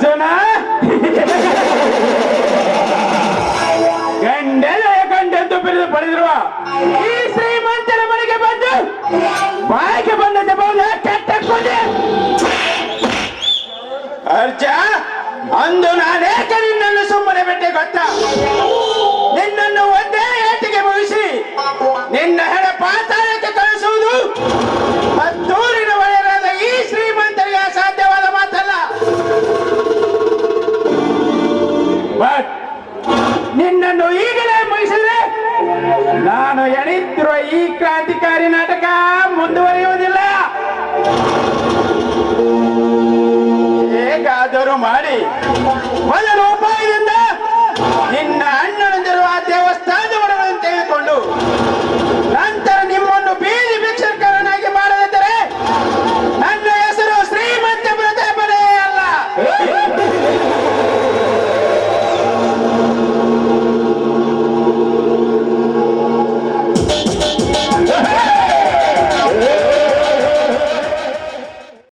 ಅರ್ಜುನ? ಗಂಡೆದೆಯ ಗಂಡೆಂದು ಬಿರಿದು ಪಡೆದಿರುವ ಈ ಶ್ರೀಮಂತರ ಮನೆಗೆ ಬಂದು ಬಾಯಿಗೆ ಬಂದಂತೆ ಬಹುದ ಕೆಟ್ಟ ಕೊನೆ ಅರ್ಜ ಅಂದು ನಾನೇಕ ನಿನ್ನನ್ನು ಸುಮ್ಮನೆ ಬಿಟ್ಟೆ ಗೊತ್ತಾ? ನಿನ್ನನ್ನು ಈಗಲೇ ಮುಗಿಸಿದ್ರೆ ನಾನು ಎಣಿತಿರುವ ಈ ಕ್ರಾಂತಿಕಾರಿ ನಾಟಕ ಮುಂದುವರಿಯುವುದಿಲ್ಲ. ಹೇಗಾದರೂ ಮಾಡಿ. ಮೊದಲು ಉಪಾಯದಿಂದ